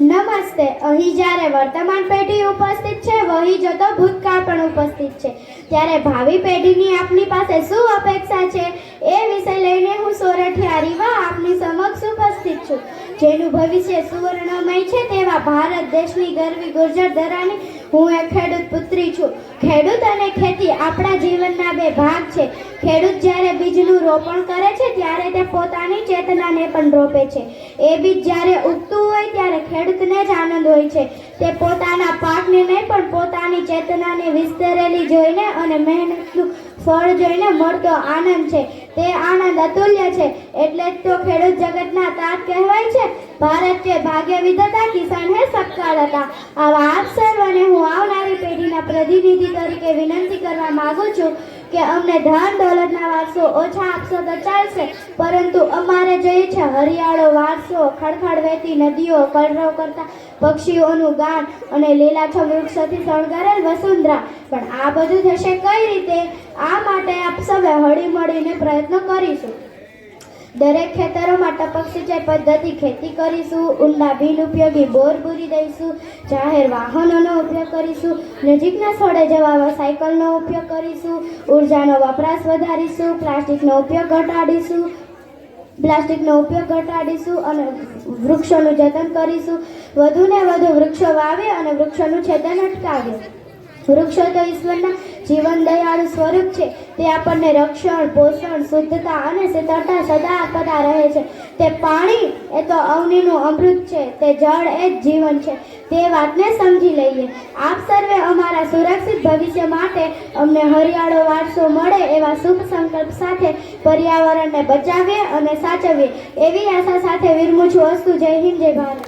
નમસ્તે. અહીં જ્યારે વર્તમાન પેઢી ઉપસ્થિત છે, વહી જતો ભૂતકાળ પણ ઉપસ્થિત છે. ત્યારે ભાવિ પેઢીની આપની પાસે શું અપેક્ષા છે એ વિષય લઈને હું સોરઠિયા રીવા આપની સમક્ષ ઉપસ્થિત છું. જેનું ભવિષ્ય સુવર્ણમય છે તેવા ભારત દેશની ગરવી ગુર્જર ધરાની હું એક ખેડૂત પુત્રી છું. ખેડૂત અને ખેતી આપણા જીવનના બે ભાગ છે. ખેડૂત જ્યારે બીજનું રોપણ કરે છે, ત્યારે તે પોતાની ચેતનાને પણ રોપે છે. એ બીજ જ્યારે ઉગતું હોય, ત્યારે ખેડૂતને જ આનંદ હોય છે. તે પોતાના પાકને નહીં, પણ પોતાની ચેતનાને વિસ્તરેલી જોઈને અને મહેનતનું ફળ જોઈને મળતો આનંદ છે. તે આનંદ અતુલ્ય છે. એટલે જ તો ખેડૂત જગતના તાત કહેવાય છે ભારત કે ભાગ્ય વિધતા કિસાન હે સબકા હતા. આવા આપ સર્વને હું આવનારી પેઢીના પ્રતિનિધિ તરીકે વિનંતી કરવા માંગુ છું કે અમને ધન દોલતના વારસો ઓછા આપશો તો ચાલશે, પરંતુ અમારે જોઈએ છે હરિયાળો વારસો, ખડખડ વહેતી નદીઓ, કલરવ કરતા પક્ષીઓનું ગાન અને લીલાછમ વૃક્ષોથી શણગારેલ વસુંધરા. પણ આ બધું થશે કઈ રીતે? આ માટે આપ સૌ હળી મળીને પ્રયત્ન કરીશું. દરેક ખેતરોમાં ટપક સિંચાઈ પદ્ધતિ ખેતી કરીશું, ઊંડા બિન ઉપયોગી બોર પૂરી દઈશું, જાહેર વાહનોનો ઉપયોગ કરીશું, નજીકના સ્થળે જવા સાયકલનો ઉપયોગ કરીશું, ઉર્જાનો વપરાશ વધારીશું, પ્લાસ્ટિકનો ઉપયોગ ઘટાડીશું, પ્લાસ્ટિકનો ઉપયોગ ઘટાડીશું અને વૃક્ષોનું જતન કરીશું. વધુને વધુ વૃક્ષો વાવે અને વૃક્ષોનું છેદન અટકાવીએ. વૃક્ષો તો ઈશ્વરના જીવન દયાળુ સ્વરૂપ છે. તે આપણને રક્ષણ, પોષણ, શુદ્ધતા અને શીતળતા સદા આપતા રહે છે. તે પાણી એ તો અવનીનું અમૃત છે. તે જળ એ જ જીવન છે. તે વાતને સમજી લઈએ. આપ સર્વે અમારા સુરક્ષિત ભવિષ્ય માટે અમને હરિયાળો વારસો મળે એવા શુભ સંકલ્પ સાથે પર્યાવરણને બચાવીએ અને સાચવીએ. એવી આશા સાથે વિરમું છું. અસ્તુ જય હિન્દ, જય ભારત.